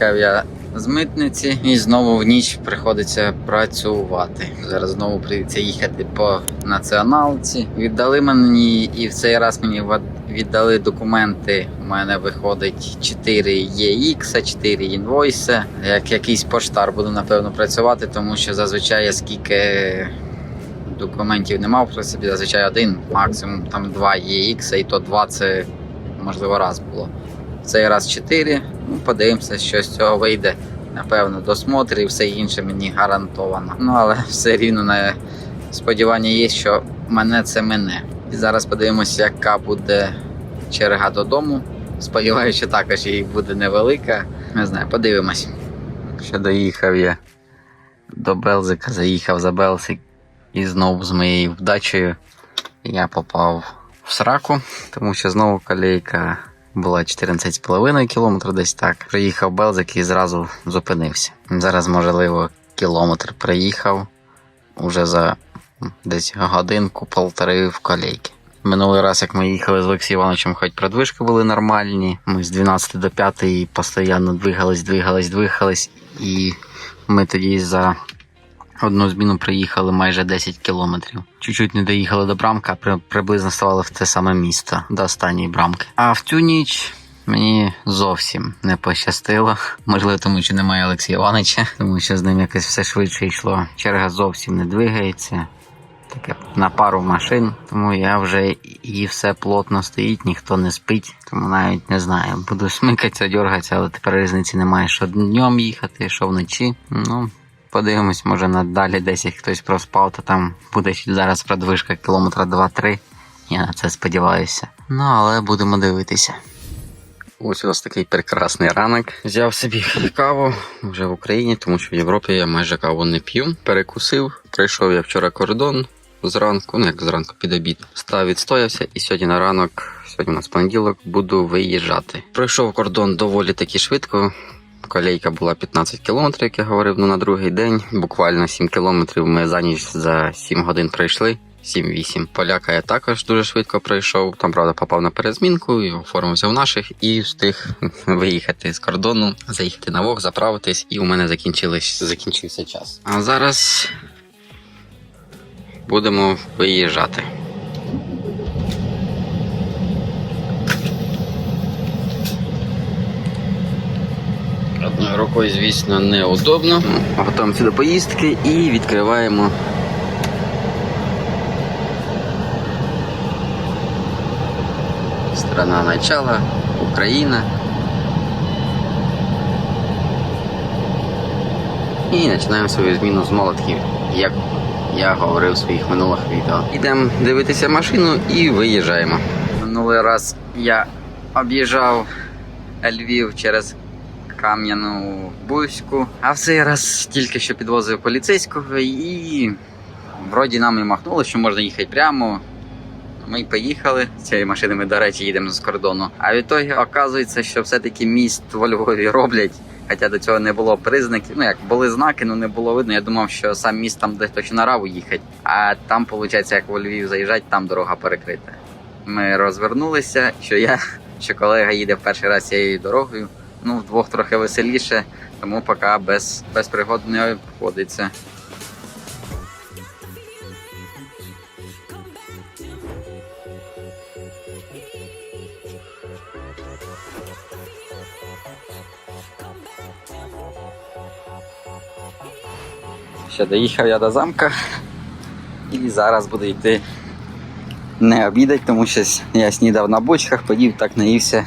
Виїхав я з митниці і знову в ніч приходиться працювати. Зараз знову прийдеться їхати по націоналці. Віддали мені і в цей раз мені віддали документи. У мене виходить 4 EX, 4 інвойси. Як якийсь поштар буду напевно працювати, тому що зазвичай я скільки документів не мав, в принципі, зазвичай один, максимум там два EX, і то два це можливо раз було. В цей раз 4. Ну, подивимося, що з цього вийде. Напевно, досмотр і все інше мені гарантовано. Ну, але все рівно на сподівання є, що мене це мене. І зараз подивимося, яка буде черга додому. Сподіваюся, що також її буде невелика. Не знаю, подивимось. Ще доїхав я до Белзика, заїхав за Белзик і знову з моєю вдачею я попав в сраку, тому що знову колейка була 14,5 км десь так. Приїхав Белзик і зразу зупинився. Зараз, можливо, кілометр приїхав уже за десь годинку полтори в колейки. Минулий раз, як ми їхали з Олексієм Івановичем, хоч продвижки були нормальні. Ми з 12 до 5 постійно двигались, двигались, двигались. І ми тоді за одну зміну приїхали майже 10 кілометрів. Чуть-чуть не доїхали до брамки, а при, приблизно ставали в те саме місто до останньої брамки. А в цю ніч мені зовсім не пощастило. Можливо, тому що немає Олексія Івановича, тому що з ним якось все швидше йшло. Черга зовсім не двигається. Таке на пару машин, тому я вже і все плотно стоїть, ніхто не спить, тому навіть не знаю. Буду смикатися, дергатися, але тепер різниці немає, що днем їхати, що вночі. Ну, Подивимось, може надалі десь хтось проспав, то там буде зараз продвижка кілометра 2-3. Я на це сподіваюся. Ну, але будемо дивитися. Ось у нас такий прекрасний ранок. Взяв собі каву вже в Україні, тому що в Європі я майже каву не п'ю. Перекусив. Пройшов я вчора кордон зранку, ну як зранку під обід. Став відстоявся, і сьогодні на ранок, сьогодні у нас понеділок, буду виїжджати. Пройшов кордон доволі таки швидко. Колейка була 15 кілометрів, як я говорив, ну на другий день. Буквально 7 кілометрів ми за ніч за 7 годин пройшли. 7-8. Поляка я також дуже швидко пройшов. Там, правда, попав на перезмінку, і оформився в наших і встиг виїхати з кордону, заїхати на вог, заправитись, і у мене закінчився час. А зараз будемо виїжджати. Рукою, звісно, неудобно. Готуємося до поїздки і відкриваємо. Страна начала, Україна. І починаємо свою зміну з молотків, як я говорив в своїх минулих відео. Йдемо дивитися машину і виїжджаємо. Минулий раз я об'їжджав Львів через Кам'яну Бузьку, а в цей раз тільки що підвозив поліцейського і вроді нам і махнуло, що можна їхати прямо. Ми поїхали з цієї машини. Ми, до речі, їдемо з кордону. А відтоді оказується, що все-таки міст во Львові роблять. Хоча до цього не було признаків. Ну як були знаки, ну не було видно. Я думав, що сам міст там десь точно на раву їхати. А там, виходить, як во Львів заїжджати, там дорога перекрита. Ми розвернулися, що я, що колега їде в перший раз цією дорогою. Ну, вдвох трохи веселіше, тому поки без, без пригод не обходиться. Ще доїхав я до замка і зараз буду йти не обідати, тому що я снідав на бочках, подів, так наївся,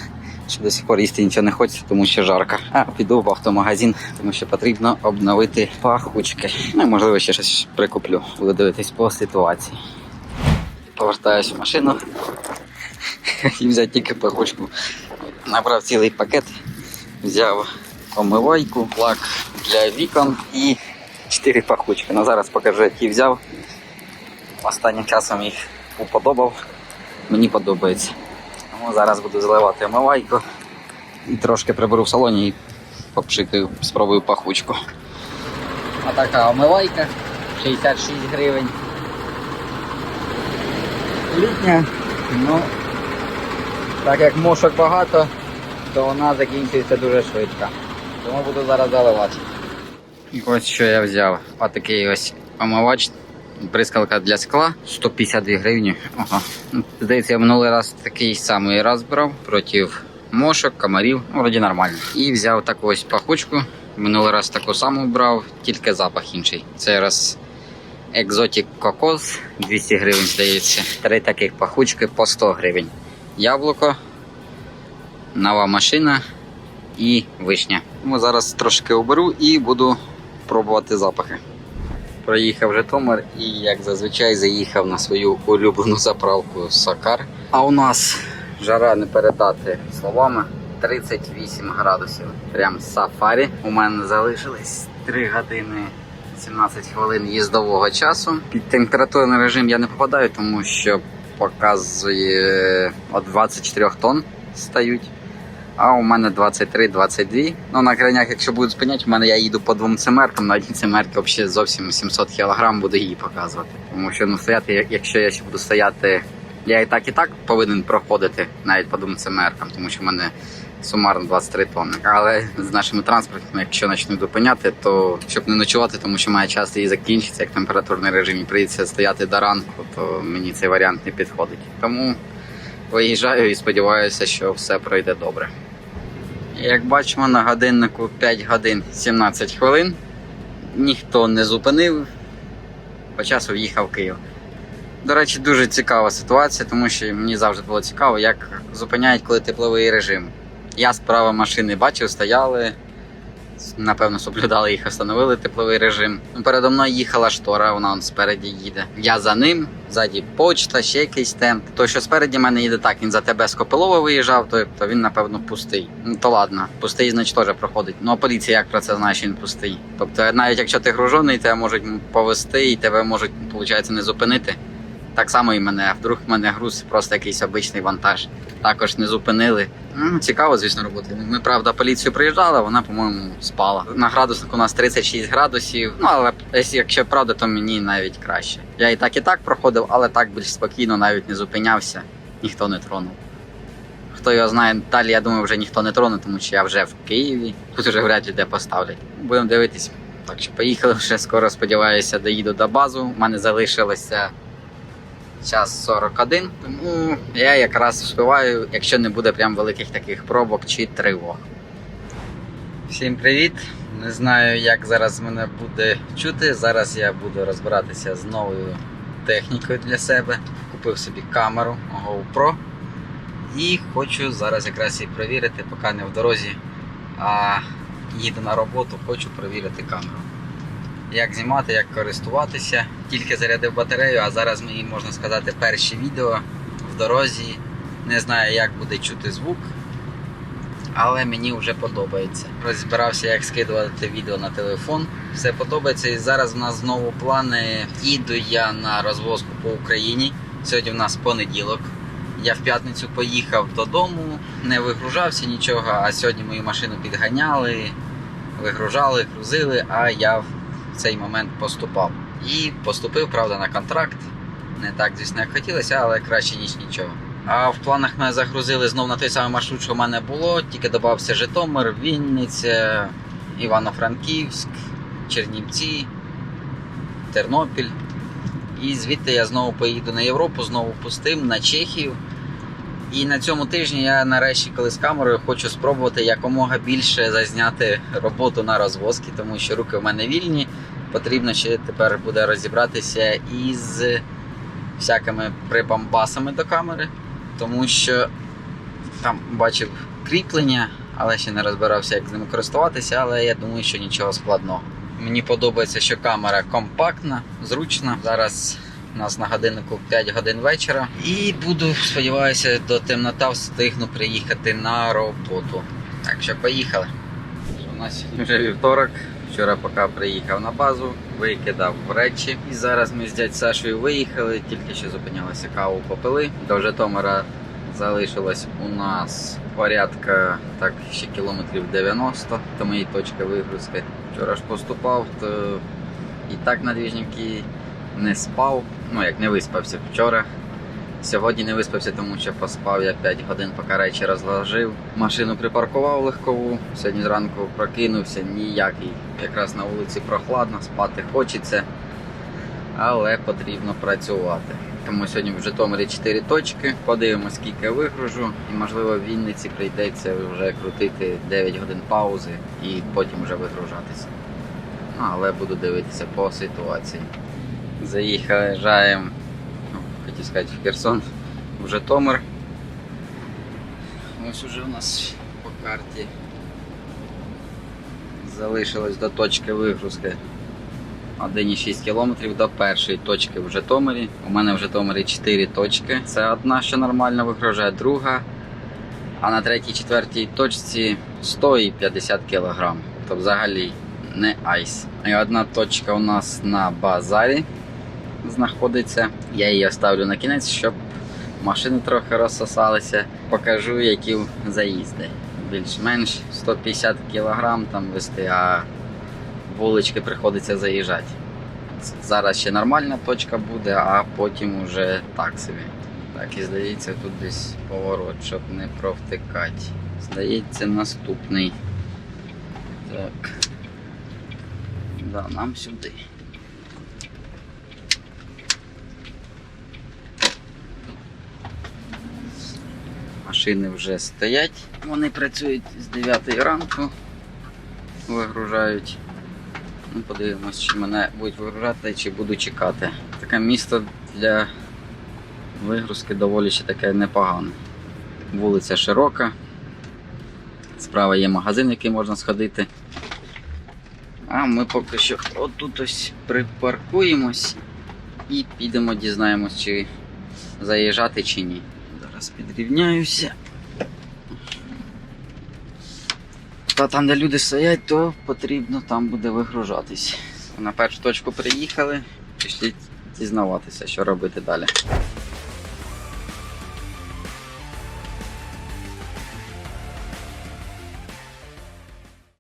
що до сих пор їсти нічого не хочеться, тому що жарко. А піду в автомагазин, тому що потрібно обновити пахучки. Ну можливо ще щось прикуплю. Буду дивитись по ситуації. Повертаюсь в машину і взяв тільки пахучку. Набрав цілий пакет, взяв омивайку, лак для вікон і 4 пахучки. Ну зараз покажу, які взяв. Останнім часом їх уподобав. Мені подобається. Тому зараз буду заливати омивайку і трошки приберу в салоні і попшикаю, спробую пахучку. Отака омивайка 66 гривень. Літня, ну так як мошок багато, то вона закінчується дуже швидко. Тому буду зараз заливати. І ось що я взяв. Отакий ось омивач. Прискалка для скла 152 гривні. Ага. Ну, Здається, я минулий раз такий самий раз брав проти мошок, комарів. Ну, Вроді нормально. І взяв таку ось пахучку. Минулий раз таку саму брав, тільки запах інший. Цей раз екзотік кокос 200 гривень, здається. Три таких пахучки по 100 гривень. Яблуко, нова машина і вишня. Тому зараз трошки оберу і буду пробувати запахи. Проїхав Житомир і, як зазвичай, заїхав на свою улюблену заправку Сакар. А у нас жара не передати словами. 38 градусів. Прям сафарі. У мене залишились 3 години 17 хвилин їздового часу. Під температурний режим я не попадаю, тому що показує от 24 тонн стають. А у мене 23-22. Ну на крайнях, якщо будуть спиняти, у мене я їду по двом цимеркам. На одній цимерці взагалі зовсім 700 кг буду її показувати. Тому що ну стояти, якщо я ще буду стояти, я і так і так повинен проходити навіть по двом цимеркам, тому що в мене сумарно 23 тонни. Але з нашими транспортами, якщо почнуть зупиняти, то щоб не ночувати, тому що має час і закінчиться, як температурний режим, і прийдеться стояти до ранку, то мені цей варіант не підходить. Тому виїжджаю і сподіваюся, що все пройде добре. Як бачимо, на годиннику 5 годин 17 хвилин. Ніхто не зупинив, по часу в'їхав Київ. До речі, дуже цікава ситуація, тому що мені завжди було цікаво, як зупиняють, коли тепловий режим. Я справа машини бачив, стояли, напевно, соблюдали їх, встановили тепловий режим. Ну, Передо мною їхала штора, вона он спереді їде. Я за ним, ззаді почта, ще якийсь темп. Той, що спереді мене їде так, він за тебе з Копилова виїжджав, то, то він, напевно, пустий. Ну то ладно, пустий, значить, теж проходить. Ну а поліція як про це знає, що він пустий. Тобто, навіть якщо ти гружений, тебе можуть повести і тебе можуть, виходить, не зупинити. Так само і мене. Вдруг в мене груз просто якийсь обичний вантаж. Також не зупинили. Ну, цікаво, звісно, роботи. Ми, правда, поліцію приїжджали, вона, по-моєму, спала. На градуснику у нас 36 градусів. Ну, але якщо- якщо правда, то мені навіть краще. Я і так, і так проходив, але так більш спокійно, навіть не зупинявся, ніхто не тронув. Хто його знає, далі, я думаю, вже ніхто не троне, тому що я вже в Києві. Тут вже вряд ли де поставлять. Будемо дивитись. Так що поїхали вже скоро, сподіваюся, доїду до базу. У мене залишилося час 41, тому я якраз вспіваю, якщо не буде прям великих таких пробок чи тривог. Всім привіт! Не знаю, як зараз мене буде чути. Зараз я буду розбиратися з новою технікою для себе. Купив собі камеру GoPro і хочу зараз якраз її перевірити, поки не в дорозі, а їду на роботу, хочу перевірити камеру як знімати, як користуватися. Тільки зарядив батарею, а зараз мої, можна сказати, перші відео в дорозі. Не знаю, як буде чути звук, але мені вже подобається. Розбирався, як скидувати відео на телефон. Все подобається. І зараз в нас знову плани. Їду я на розвозку по Україні. Сьогодні в нас понеділок. Я в п'ятницю поїхав додому, не вигружався нічого, а сьогодні мою машину підганяли, вигружали, грузили, а я в цей момент поступав. І поступив, правда, на контракт. Не так, звісно, як хотілося, але краще, ніж нічого. А в планах мене загрузили знов на той самий маршрут, що в мене було, тільки додався Житомир, Вінниця, Івано-Франківськ, Чернівці, Тернопіль. І звідти я знову поїду на Європу, знову пустим, на Чехію. І на цьому тижні я нарешті, коли з камерою, хочу спробувати якомога більше зазняти роботу на розвозки, тому що руки в мене вільні. Потрібно ще тепер буде розібратися із всякими прибамбасами до камери, тому що там бачив кріплення, але ще не розбирався, як з ними користуватися, але я думаю, що нічого складного. Мені подобається, що камера компактна, зручна. Зараз у нас на годиннику 5 годин вечора. І буду, сподіваюся, до темнота встигну приїхати на роботу. Так що поїхали. У нас вже вівторок. Вчора поки приїхав на базу, викидав речі. І зараз ми з дядь Сашою виїхали, тільки що зупинялися каву попили. До Житомира залишилось у нас порядка так ще кілометрів 90 до моєї точки вигрузки. Вчора ж поступав, то і так на двіжники не спав. Ну як не виспався вчора. Сьогодні не виспався, тому що поспав я 5 годин, поки речі розложив. Машину припаркував легкову. Сьогодні зранку прокинувся ніякий. Якраз на вулиці прохладно, спати хочеться, але потрібно працювати. Тому сьогодні в Житомирі 4 точки. Подивимось, скільки вигружу, і можливо в Вінниці прийдеться вже крутити 9 годин паузи і потім вже вигружатися. Ну, але буду дивитися по ситуації. Заїжджаємо, ну, хотів сказати, в Херсон, в Житомир. Ось уже у нас по карті залишилось до точки вигрузки 1,6 км до першої точки в Житомирі. У мене в Житомирі 4 точки. Це одна, що нормально вигружає, друга. А на третій, четвертій точці 100 і 50 кг. Тобто взагалі не айс. І одна точка у нас на базарі знаходиться. Я її оставлю на кінець, щоб машини трохи розсосалися. Покажу, які заїзди. Більш-менш 150 кг там вести, а вулички приходиться заїжджати. Зараз ще нормальна точка буде, а потім уже так собі. Так, і здається, тут десь поворот, щоб не провтикати. Здається, наступний. Так. Да, нам сюди. Машини вже стоять. Вони працюють з 9 ранку, вигружають. Ну, подивимось, чи мене будуть вигружати, чи буду чекати. Таке місто для вигрузки доволі ще таке непогане. Вулиця широка. Справа є магазин, який можна сходити. А ми поки що отут ось припаркуємось і підемо дізнаємось, чи заїжджати чи ні. Зараз підрівняюся. Та там, де люди стоять, то потрібно там буде вигружатись. На першу точку приїхали, пішли дізнаватися, що робити далі.